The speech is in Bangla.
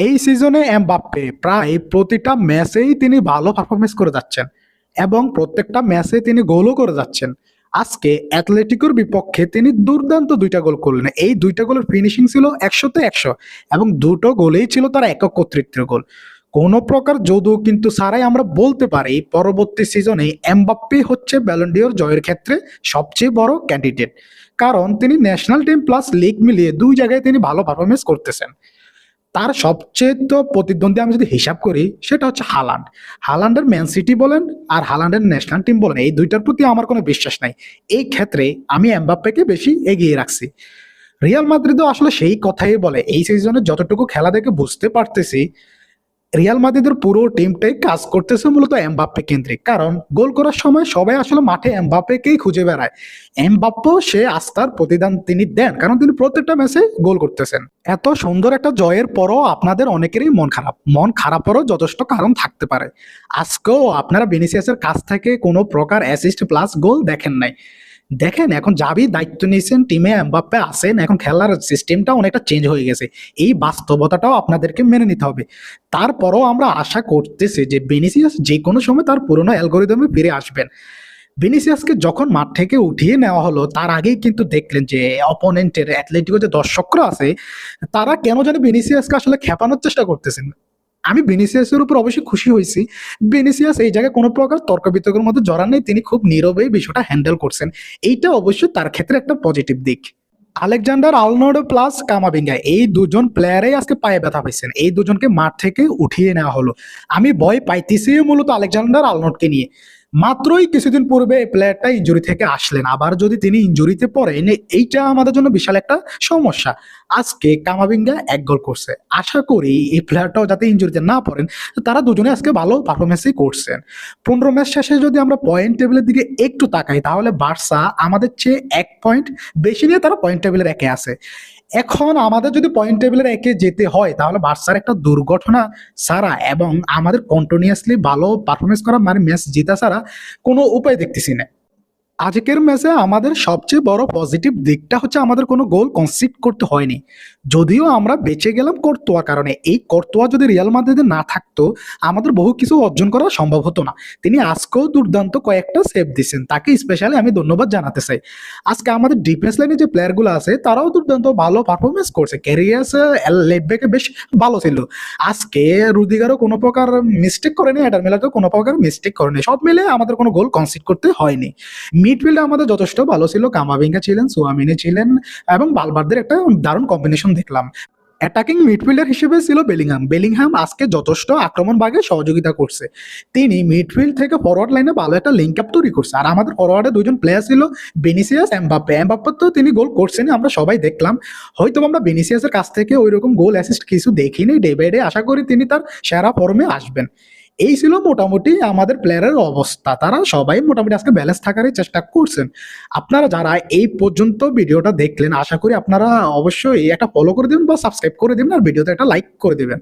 এই সিজনে এমবাপ্পে প্রায় প্রতিটা ম্যাচেই তিনি ভালো পারফরমেন্স করে যাচ্ছেন এবং প্রত্যেকটা ম্যাচে তিনি গোলও করে যাচ্ছেন। আজকে অ্যাথলেটিকোর বিপক্ষে তিনি দুর্দান্ত দুইটা গোল করলেন। এই দুইটা গোলের ফিনিশিং ছিল একশোতে একশো এবং দুটো গোলেই ছিল তার একক কর্তৃত্বের গোল কোনো প্রকার যদু কিন্তু সারাই আমরা বলতে পারি, পরবর্তী সিজনে এমবাপ্পে হচ্ছে ব্যালন্ডিওর জয়ের ক্ষেত্রে সবচেয়ে বড় ক্যান্ডিডেট কারণ তিনি ন্যাশনাল টিম প্লাস লিগ মিলিয়ে দুই জায়গায় তিনি ভালো পারফরমেন্স করতেছেন। তার সবচেয়ে তো প্রতিদ্বন্দ্বী আমি যদি হিসাব করি, সেটা হচ্ছে হালান্ড। হালান্ডের ম্যান সিটি বলেন আর হালান্ডের ন্যাশনাল টিম বলেন, এই দুইটার প্রতি আমার কোনো বিশ্বাস নাই। এই ক্ষেত্রে আমি এমবাপ্পেকে বেশি এগিয়ে রাখছি। রিয়াল মাদ্রিদও আসলে সেই কথাই বলে, এই সিজনে যতটুকু খেলা দেখে বুঝতে পারতেছি রিয়াল মাদ্রিদের পুরো টিমটাই কাজ করতেছে মূলত এমবাপ্পে কেন্দ্রিক কারণ গোল করার সময় সবাই আসলে মাঠে এমবাপ্পেকেই খুঁজে বেড়ায়। এমবাপ্পেও সে আস্থার প্রতিদান তিনি দেন, কারণ তিনি প্রত্যেকটা ম্যাচে গোল করতেছেন। এত সুন্দর একটা জয়ের পরও আপনাদের অনেকেরই মন খারাপ। মন খারাপেরও যথেষ্ট কারণ থাকতে পারে। আজকেও আপনারা বেনিসিয়াসের কাছ থেকে কোনো প্রকার অ্যাসিস্ট প্লাস গোল দেখেন নাই। দেখেন, এখন যাবি দায়িত্ব নিয়েছেন, টিমে এমবাপ্পে আসেন এখন খেলার সিস্টেমটা অনেকটা চেঞ্জ হয়ে গেছে। এই বাস্তবতাটাও আপনাদেরকে মেনে নিতে হবে। তারপরও আমরা আশা করতেছি যে বেনিসিয়াস যে কোনো সময় তার পুরনো অ্যালগোরিদমে ফিরে আসবেন। বেনিসিয়াসকে যখন মাঠ থেকে উঠিয়ে নেওয়া হলো, তার আগেই কিন্তু দেখলেন যে অপোনেন্টের অ্যাথলেটিকো যে দর্শকরা আছে, তারা কেন জানি বেনিসিয়াসকে আসলে খেপানোর চেষ্টা করতেছেন। আমি বেনিসিয়াসের উপর অবশ্যই খুশি হয়েছি। বেনিসিয়াস এই জায়গায় কোনো প্রকার তর্ক বিতর্কের মধ্যে জড়ান নেই, তিনি খুব নীরবে বিষয়টা হ্যান্ডেল করছেন। এইটা অবশ্যই তার ক্ষেত্রে একটা পজিটিভ দিক। আলেকজান্ডার আলনোডো প্লাস কামাবিঙ্গা, এই দুজন প্লেয়ারেই আজকে পায়ে ব্যথা পাইছেন। এই দুজনকে মাঠ থেকে উঠিয়ে নেওয়া হলো। আমি ভয় পাইতেছি মূলত আলেকজান্ডার আলনোডকে নিয়ে। মাত্রই কিছুদিন পূর্বে এই প্লেয়ারটা ইঞ্জুরি থেকে আসলেন। আবার যদি তিনি ইঞ্জুরিতে পড়েন, এইটা আমাদের জন্য বিশাল একটা সমস্যা। আজকে কামাবিঙ্গা এক গোল করছে। আশা করি এই প্লেয়ারটাও যাতে ইঞ্জুরিতে না পড়েন, তারা দুজনে আজকে ভালো পারফরমেন্সই করছেন। পনেরো ম্যাচ শেষে যদি আমরা পয়েন্ট টেবিলের দিকে একটু তাকাই, তাহলে বার্সা আমাদের চেয়ে এক পয়েন্ট বেশি নিয়ে তারা পয়েন্ট টেবিলের একে আছে। এখন আমাদের যদি পয়েন্ট টেবিলের একে যেতে হয়, তাহলে বার্সার একটা দুর্ঘটনা ছাড়া এবং আমাদের কন্টিনিউয়াসলি ভালো পারফরমেন্স করা মানে ম্যাচ জেতা ছাড়া কোনো উপায় দেখতেছি না। আজকের ম্যাচে আমাদের সবচেয়ে বড় পজিটিভ দিকটা হচ্ছে আমাদের কোনো গোল কনসিড করতে হয়নি। যদিও আমরা বেঁচে গেলাম কর্তোয়া কারণে। এই কর্তোয়া যদি রিয়াল মাদ্রিদে না থাকতো, আমাদের বহু কিছু অর্জন করা সম্ভব হতো না। তিনি আজকেও দুর্দান্ত কয়েকটা সেভ দিচ্ছেন। তাকে স্পেশালি আমি ধন্যবাদ জানাতে চাই। আজকে আমাদের ডিফেন্স লাইনে যে প্লেয়ারগুলো আছে, তারাও দুর্দান্ত ভালো পারফরমেন্স করছে। ক্যারিয়াস লেফব্যাকে বেশ ভালো ছিল। আজকে রুদিগারও কোনো প্রকার মিস্টেক করেনি অ্যাডার মিলারও কোনো প্রকার মিস্টেক করেনি। সব মিলে আমাদের কোনো গোল কনসিড করতে হয়নি। মিডফিল্ডে আমাদের যথেষ্ট ভালো ছিল। কামাবিঙ্গা ছিলেন, সুয়ামিনি ছিলেন এবং বালবারদের একটা দারুণ কম্বিনেশন দেখলাম। অ্যাটাকিং মিডফিল্ডার হিসেবে ছিল বেলিংহাম। বেলিংহাম আজকে যথেষ্ট আক্রমণ ভাগে সহযোগিতা করছে। তিনি মিডফিল্ড থেকে ফরওয়ার্ড লাইনে ভালো একটা লিঙ্ক আপ তৈরি করছে। আর আমাদের ফরওয়ার্ডে দুজন প্লেয়ার ছিল বেনিসিয়াস এমবাপ্পে এমবাপ্পে তো তিনি গোল করছেন আমরা সবাই দেখলাম। হয়তো আমরা বেনিসিয়াসের কাছ থেকে ওই রকম গোল অ্যাসিস্ট কিছু দেখিনি। ডে বাই ডে আশা করি তিনি তার সেরা ফর্মে আসবেন। এই ছিল মোটামুটি আমাদের প্লেয়ারের অবস্থা। তারা সবাই মোটামুটি আজকে ব্যালেন্স থাকারই চেষ্টা করছেন। আপনারা যারা এই পর্যন্ত ভিডিওটা দেখলেন, আশা করি আপনারা অবশ্যই একটা ফলো করে দিবেন বা সাবস্ক্রাইব করে দিবেন আর ভিডিওতে একটা লাইক করে দিবেন।